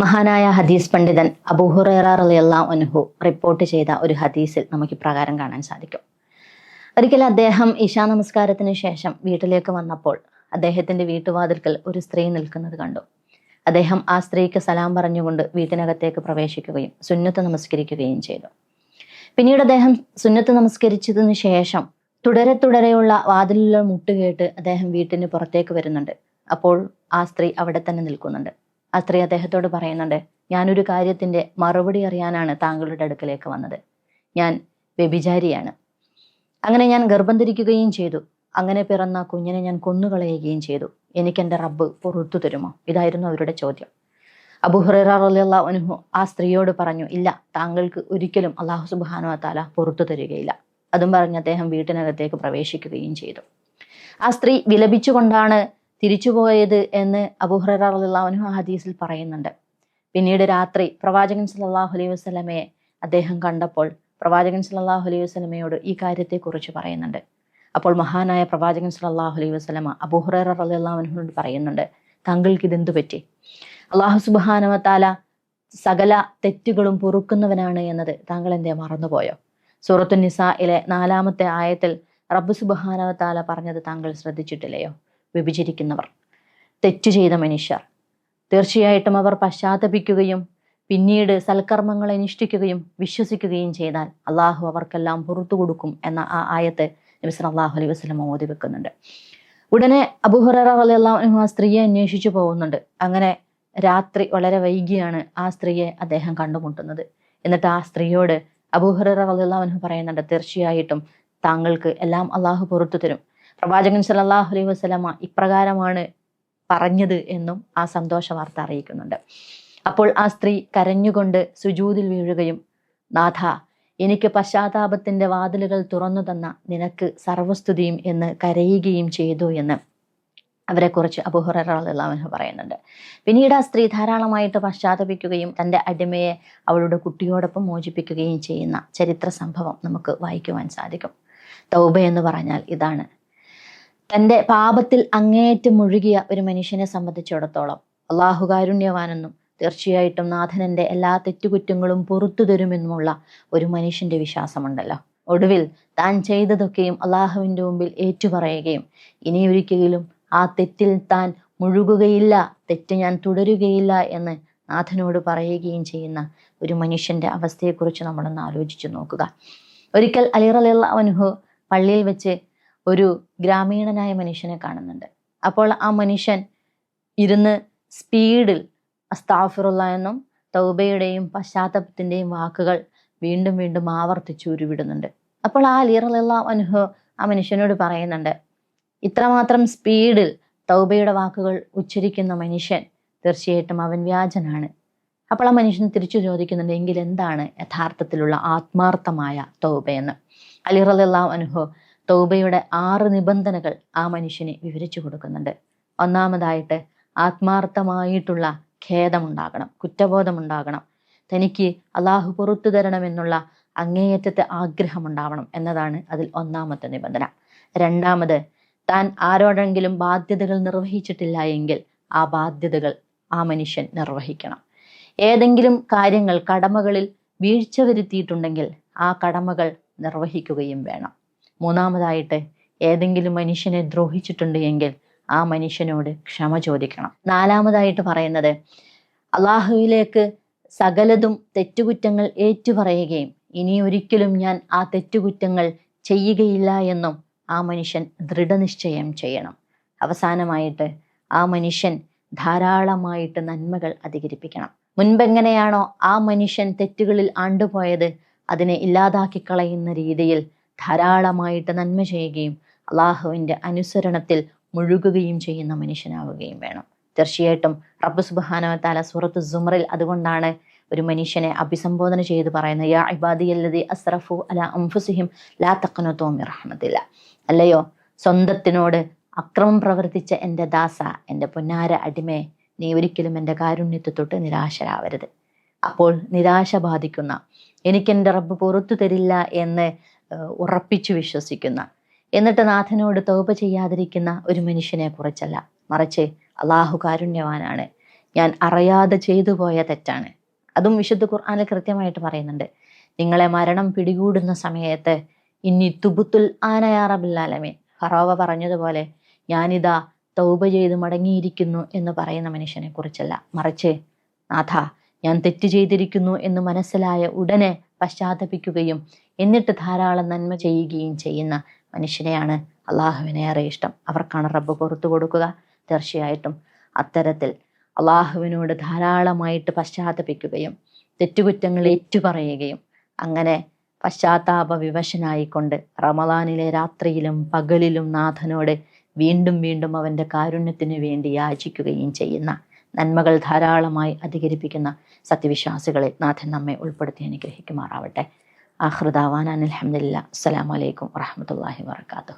മഹാനായ ഹദീസ് പണ്ഡിതൻ അബൂഹുറേറ റിപ്പോർട്ട് ചെയ്ത ഒരു ഹദീസിൽ നമുക്ക് ഇപ്രകാരം കാണാൻ സാധിക്കും. ഒരിക്കൽ അദ്ദേഹം ഇശാ നമസ്കാരത്തിന് ശേഷം വീട്ടിലേക്ക് വന്നപ്പോൾ അദ്ദേഹത്തിന്റെ വീട്ടുവാതിൽക്കൽ ഒരു സ്ത്രീ നിൽക്കുന്നത് കണ്ടു. അദ്ദേഹം ആ സ്ത്രീക്ക് സലാം പറഞ്ഞുകൊണ്ട് വീട്ടിനകത്തേക്ക് പ്രവേശിക്കുകയും സുന്നത്ത് നമസ്കരിക്കുകയും ചെയ്തു. പിന്നീട് അദ്ദേഹം സുന്നത്ത് നമസ്കരിച്ചതിന് ശേഷം തുടരെ തുടരെയുള്ള വാതിലുള്ള മുട്ടുകേട്ട് അദ്ദേഹം വീട്ടിന് പുറത്തേക്ക് വരുന്നുണ്ട്. അപ്പോൾ ആ സ്ത്രീ അവിടെ തന്നെ നിൽക്കുന്നുണ്ട്. ആ സ്ത്രീ അദ്ദേഹത്തോട് പറയുന്നുണ്ട്. ഞാനൊരു കാര്യത്തിന്റെ മറുപടി അറിയാനാണ് താങ്കളുടെ അടുക്കലേക്ക് വന്നത്. ഞാൻ വ്യഭിചാരിയാണ്. അങ്ങനെ ഞാൻ ഗർഭം ധരിക്കുകയും ചെയ്തു. അങ്ങനെ പിറന്ന കുഞ്ഞിനെ ഞാൻ കൊന്നുകളയുകയും ചെയ്തു. എനിക്ക് എന്റെ റബ്ബ് പുറത്തു തരുമോ? ഇതായിരുന്നു അവരുടെ ചോദ്യം. അബുഹുറ അനുഹു ആ സ്ത്രീയോട് പറഞ്ഞു ഇല്ല താങ്കൾക്ക് ഒരിക്കലും അള്ളാഹു സുബാനു താല പുറത്തു തരികയില്ല. അതും പറഞ്ഞ് അദ്ദേഹം വീട്ടിനകത്തേക്ക് പ്രവേശിക്കുകയും ചെയ്തു. ആ സ്ത്രീ വിലപിച്ചുകൊണ്ടാണ് തിരിച്ചുപോയത് എന്ന് അബുഹ്റു ഹദീസിൽ പറയുന്നുണ്ട്. പിന്നീട് രാത്രി പ്രവാചകൻ സല്ലല്ലാഹു അലൈഹി വസല്ലമയെ അദ്ദേഹം കണ്ടപ്പോൾ പ്രവാചകൻ സല്ലല്ലാഹു അലൈഹി വസ്ലമയോട് ഈ കാര്യത്തെക്കുറിച്ച് പറയുന്നുണ്ട്. അപ്പോൾ മഹാനായ പ്രവാചകൻ സല്ലല്ലാഹു അലൈഹി വസ്ലമ അബൂഹുറ റളിയല്ലാഹുവിനോട് പറയുന്നുണ്ട് താങ്കൾക്ക് ഇതെന്തു പറ്റി? അള്ളാഹു സുബ്ഹാനഹു താല സകല തെറ്റുകളും പൊറുക്കുന്നവനാണ് എന്നത് താങ്കൾ എന്തേ മറന്നുപോയോ? സൂറത്തു നിസായിലെ നാലാമത്തെ ആയത്തിൽ റബ്ബ് സുബ്ഹാനഹു താല പറഞ്ഞത് താങ്കൾ ശ്രദ്ധിച്ചിട്ടില്ലയോ? വ്യഭിചരിക്കുന്നവർ. തെറ്റു ചെയ്ത മനുഷ്യർ. തീർച്ചയായിട്ടും അവർ പശ്ചാത്തപിക്കുകയും പിന്നീട് സൽക്കർമ്മങ്ങൾ അനുഷ്ഠിക്കുകയും വിശ്വസിക്കുകയും ചെയ്താൽ അള്ളാഹു അവർക്കെല്ലാം പുറത്തു കൊടുക്കും എന്ന ആ ആയത്ത് നബിസ് അള്ളാഹു അലൈഹി വസ്ലം ഓതി വെക്കുന്നുണ്ട്. ഉടനെ അബുഹുറ അള്ളാഹു ആ സ്ത്രീയെ അന്വേഷിച്ചു പോകുന്നുണ്ട്. അങ്ങനെ രാത്രി വളരെ വൈകിയാണ് ആ സ്ത്രീയെ അദ്ദേഹം കണ്ടുമുട്ടുന്നത്. എന്നിട്ട് ആ സ്ത്രീയോട് അബൂഹുറ അള്ളാഹു പറയുന്നുണ്ട് തീർച്ചയായിട്ടും താങ്കൾക്ക് എല്ലാം അള്ളാഹു പുറത്തു തരും. പ്രവാചകൻ സല്ലല്ലാഹു അലൈഹി വസല്ലമ ഇപ്രകാരമാണ് പറഞ്ഞത് എന്നും ആ സന്തോഷ വാർത്ത അറിയിക്കുന്നുണ്ട്. അപ്പോൾ ആ സ്ത്രീ കരഞ്ഞുകൊണ്ട് സുജൂതിൽ വീഴുകയും നാഥ എനിക്ക് പശ്ചാത്താപത്തിന്റെ വാതിലുകൾ തുറന്നു തന്ന നിനക്ക് സർവസ്തുതിയും എന്ന് കരയുകയും ചെയ്തു എന്ന് അവരെക്കുറിച്ച് അബുഹുറഹു പറയുന്നുണ്ട്. പിന്നീട് ആ സ്ത്രീ ധാരാളമായിട്ട് പശ്ചാത്തപിക്കുകയും തന്റെ അടിമയെ അവളുടെ കുട്ടിയോടൊപ്പം മോചിപ്പിക്കുകയും ചെയ്യുന്ന ചരിത്ര സംഭവം നമുക്ക് വായിക്കുവാൻ സാധിക്കും. തൗബ എന്ന് പറഞ്ഞാൽ ഇതാണ്. തന്റെ പാപത്തിൽ അങ്ങേയറ്റം മുഴുകിയ ഒരു മനുഷ്യനെ സംബന്ധിച്ചിടത്തോളം അള്ളാഹു കാരുണ്യവാനെന്നും തീർച്ചയായിട്ടും നാഥനന്റെ എല്ലാ തെറ്റുകുറ്റങ്ങളും പുറത്തു തരുമെന്നുമുള്ള ഒരു മനുഷ്യന്റെ വിശ്വാസമുണ്ടല്ലോ. ഒടുവിൽ താൻ ചെയ്തതൊക്കെയും അള്ളാഹുവിന്റെ മുമ്പിൽ ഏറ്റുപറയുകയും ഇനിയൊരിക്കലും ആ തെറ്റിൽ താൻ മുഴുകുകയില്ല തെറ്റ് ഞാൻ തുടരുകയില്ല എന്ന് നാഥനോട് പറയുകയും ചെയ്യുന്ന ഒരു മനുഷ്യന്റെ അവസ്ഥയെക്കുറിച്ച് നമ്മളൊന്ന് ആലോചിച്ചു നോക്കുക. ഒരിക്കൽ അലിറലുള്ള അനുഹു പള്ളിയിൽ വെച്ച് ഒരു ഗ്രാമീണനായ മനുഷ്യനെ കാണുന്നുണ്ട്. അപ്പോൾ ആ മനുഷ്യൻ ഇരുന്ന് സ്പീഡിൽ അസ്താഫിറുള്ള എന്നും തൗബയുടെയും പശ്ചാത്തലത്തിന്റെയും വാക്കുകൾ വീണ്ടും വീണ്ടും ആവർത്തിച്ച് ഉരുവിടുന്നുണ്ട്. അപ്പോൾ ആ ലീറലുള്ള അനുഭവം ആ മനുഷ്യനോട് പറയുന്നുണ്ട് ഇത്രമാത്രം സ്പീഡിൽ തൗബയുടെ വാക്കുകൾ ഉച്ചരിക്കുന്ന മനുഷ്യൻ തീർച്ചയായിട്ടും അവൻ വ്യാജനാണ്. അപ്പോൾ ആ മനുഷ്യൻ തിരിച്ചു ചോദിക്കുന്നുണ്ട് എങ്കിൽ എന്താണ് യഥാർത്ഥത്തിലുള്ള ആത്മാർത്ഥമായ തൗബയെന്ന് അലിറലുള്ള അനുഭവം തൗബയുടെ ആറ് നിബന്ധനകൾ ആ മനുഷ്യനെ വിവരിച്ചു കൊടുക്കുന്നുണ്ട്. ഒന്നാമതായിട്ട് ആത്മാർത്ഥമായിട്ടുള്ള ഖേദമുണ്ടാകണം കുറ്റബോധമുണ്ടാകണം. തനിക്ക് അള്ളാഹു പുറത്തു തരണമെന്നുള്ള അങ്ങേയറ്റത്തെ ആഗ്രഹമുണ്ടാവണം എന്നതാണ് അതിൽ ഒന്നാമത്തെ നിബന്ധന. രണ്ടാമത് താൻ ആരോടെങ്കിലും ബാധ്യതകൾ നിർവഹിച്ചിട്ടില്ല എങ്കിൽ ആ ബാധ്യതകൾ ആ മനുഷ്യൻ നിർവഹിക്കണം. ഏതെങ്കിലും കാര്യങ്ങൾ കടമകളിൽ വീഴ്ച വരുത്തിയിട്ടുണ്ടെങ്കിൽ ആ കടമകൾ നിർവഹിക്കുകയും വേണം. മൂന്നാമതായിട്ട് ഏതെങ്കിലും മനുഷ്യനെ ദ്രോഹിച്ചിട്ടുണ്ട് എങ്കിൽ ആ മനുഷ്യനോട് ക്ഷമ ചോദിക്കണം. നാലാമതായിട്ട് പറയുന്നത് അള്ളാഹുവിലേക്ക് സകലതും തെറ്റുകുറ്റങ്ങൾ ഏറ്റുപറയുകയും ഇനി ഒരിക്കലും ഞാൻ ആ തെറ്റുകുറ്റങ്ങൾ ചെയ്യുകയില്ല എന്നും ആ മനുഷ്യൻ ദൃഢനിശ്ചയം ചെയ്യണം. അവസാനമായിട്ട് ആ മനുഷ്യൻ ധാരാളമായിട്ട് നന്മകൾ അധികരിപ്പിക്കണം. മുൻപെങ്ങനെയാണോ ആ മനുഷ്യൻ തെറ്റുകളിൽ ആണ്ടുപോയത്? അതിനെ ഇല്ലാതാക്കി കളയുന്ന രീതിയിൽ ധാരാളമായിട്ട് നന്മ ചെയ്യുകയും അള്ളാഹുവിന്റെ അനുസരണത്തിൽ മുഴുകുകയും ചെയ്യുന്ന മനുഷ്യനാവുകയും വേണം. തീർച്ചയായിട്ടും റബ്ബ് സുബാനവത്താല താല സൂറത്ത് സുമറിൽ അതുകൊണ്ടാണ് ഒരു മനുഷ്യനെ അഭിസംബോധന ചെയ്ത് പറയുന്നത് യാ ഇബാദി അല്ലതി അസ്റഫു അല അംഫുസിഹിം ലാ തക്കനത്തോം റഹ്മത്തില്ല. അല്ലയോ? സ്വന്തത്തിനോട് അക്രമം പ്രവർത്തിച്ച എന്റെ ദാസ എന്റെ പൊന്നാര അടിമേ നീ ഒരിക്കലും എന്റെ കാരുണ്യത്തെ തൊട്ട് നിരാശരാവരുത്. അപ്പോൾ നിരാശ ബാധിക്കുന്ന എനിക്കെന്റെ റബ്ബ് പുറത്തു തരില്ല എന്ന് ഉറപ്പിച്ചു വിശ്വസിക്കുന്ന എന്നിട്ട് നാഥനോട് തൗപ ചെയ്യാതിരിക്കുന്ന ഒരു മനുഷ്യനെ കുറിച്ചല്ല. മറിച്ച് അള്ളാഹു കാരുണ്യവാനാണ്. ഞാൻ അറിയാതെ ചെയ്തു പോയ തെറ്റാണ്. അതും വിശുദ്ധ ഖുർആാനിൽ കൃത്യമായിട്ട് പറയുന്നുണ്ട്. നിങ്ങളെ മരണം പിടികൂടുന്ന സമയത്ത് ഇനി തുബുത്തുൽ ആനയാറബില്ലാലമീൻ ഫറോവ പറഞ്ഞതുപോലെ ഞാനിതാ തൗബ ചെയ്ത് മടങ്ങിയിരിക്കുന്നു എന്ന് പറയുന്ന മനുഷ്യനെ കുറിച്ചല്ല. മറിച്ച് നാഥ ഞാൻ തെറ്റ് ചെയ്തിരിക്കുന്നു എന്ന് മനസ്സിലായ ഉടനെ പശ്ചാത്തപിക്കുകയും എന്നിട്ട് ധാരാളം നന്മ ചെയ്യുകയും ചെയ്യുന്ന മനുഷ്യനെയാണ് അള്ളാഹുവിനെ ഏറെ ഇഷ്ടം. അവർക്കാണ് റബ്ബ് പുറത്തു കൊടുക്കുക. തീർച്ചയായിട്ടും അത്തരത്തിൽ അള്ളാഹുവിനോട് ധാരാളമായിട്ട് പശ്ചാത്തപിക്കുകയും തെറ്റുകുറ്റങ്ങൾ ഏറ്റുപറയുകയും അങ്ങനെ പശ്ചാത്താപ വിവശനായിക്കൊണ്ട് റമദാനിലെ രാത്രിയിലും പകലിലും നാഥനോട് വീണ്ടും വീണ്ടും അവന്റെ കാരുണ്യത്തിന് വേണ്ടി യാചിക്കുകയും ചെയ്യുന്ന നന്മകൾ ധാരാളമായി അധികരിപ്പിക്കുന്ന സത്യവിശ്വാസികളെ നാഥൻ നമ്മെ ഉൾപ്പെടുത്തി അനുഗ്രഹിക്കുമാറാവട്ടെ. ആഹൃദാവാൻ അനിൽഹമ്മദില്ല അസ്സലാമലൈക്കും വറഹമത്തല്ലാഹി വാത്തു